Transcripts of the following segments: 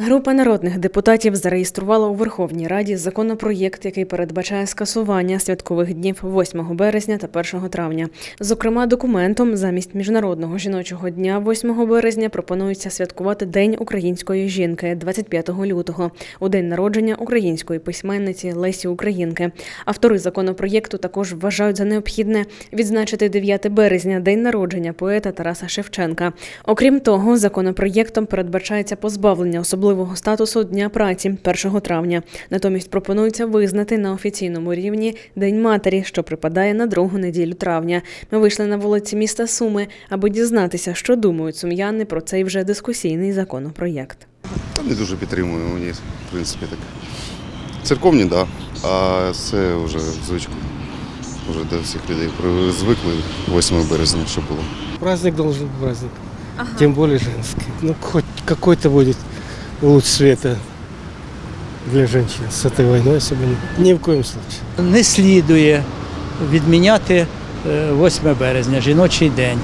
Група народних депутатів зареєструвала у Верховній Раді законопроєкт, який передбачає скасування святкових днів 8 березня та 1 травня. Зокрема, документом замість міжнародного жіночого дня 8 березня пропонується святкувати День української жінки 25 лютого, у день народження української письменниці Лесі Українки. Автори законопроєкту також вважають за необхідне відзначити 9 березня, день народження поета Тараса Шевченка. Окрім того, законопроєктом передбачається позбавлення особливого статусу Дня праці 1 травня. Натомість пропонується визнати на офіційному рівні День матері, що припадає на другу неділю травня. Ми вийшли на вулиці міста Суми, аби дізнатися, що думають сум'яни про цей вже дискусійний законопроєкт. Та не дуже підтримую мені, в принципі, так. Церковні, так. Да. А це вже звичку. Вже до всіх людей звикли 8 березня, що було. Праздник должен быть праздник. Тем более женский. Ну, хоть какой-то будет луч света для женщин с этой войной особенно. Ни в коем случае. не слідує відміняти е, 8 березня, жіночий день.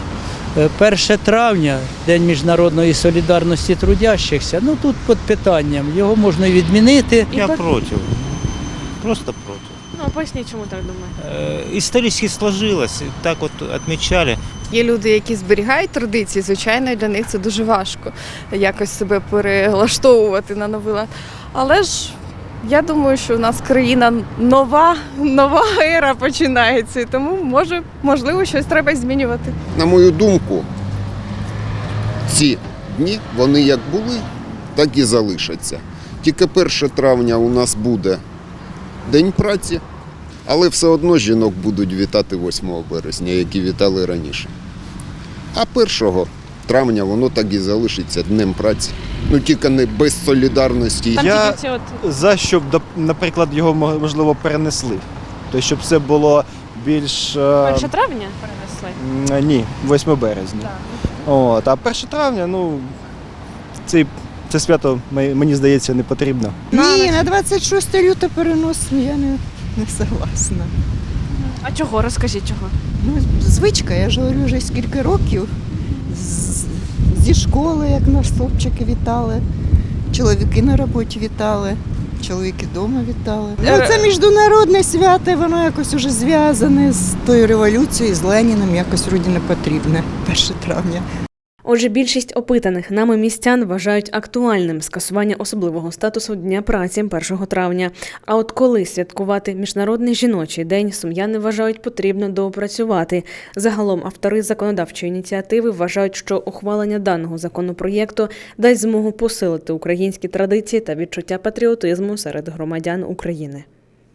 Е, 1 травня, День міжнародної солідарності трудящихся. Ну тут під питанням. Його можна і відмінити. Я против. Просто против. Ну а поясніть, чому так думаєте? Э, Исторически сложилось, так вот отмечали. Є люди, які зберігають традиції, звичайно, для них це дуже важко якось себе перелаштовувати на новий лад. Але ж я думаю, що у нас країна нова, нова ера починається, і тому може, можливо, щось треба змінювати. На мою думку, ці дні вони як були, так і залишаться. Тільки 1 травня у нас буде День праці, але все одно жінок будуть вітати 8 березня, які вітали раніше. А 1 травня воно так і залишиться Днем праці. Ну тільки не без солідарності. Я за щоб, наприклад, його можливо перенесли. Тобто, щоб це було більш. е, травня перенесли. Ні, 8 березня. От, а 1 травня, ну, це, це свято, мені здається, не потрібно. Ні, на 26 лютого переносимо, я не, не согласна. А чого? Розкажіть чого? Ну, звичка, я ж говорю вже скільки років. З- Зі школи, як нас хлопчики вітали, чоловіки на роботі вітали, чоловіки вдома вітали. Ну, це міжнародне свято, воно якось уже зв'язане з тою революцією, з Леніном, якось вроді не потрібне 1 травня. Отже, більшість опитаних нами містян вважають актуальним скасування особливого статусу Дня праці 1 травня. А от коли святкувати міжнародний жіночий день, сум'яни вважають потрібно доопрацювати. Загалом автори законодавчої ініціативи вважають, що ухвалення даного законопроєкту дасть змогу посилити українські традиції та відчуття патріотизму серед громадян України.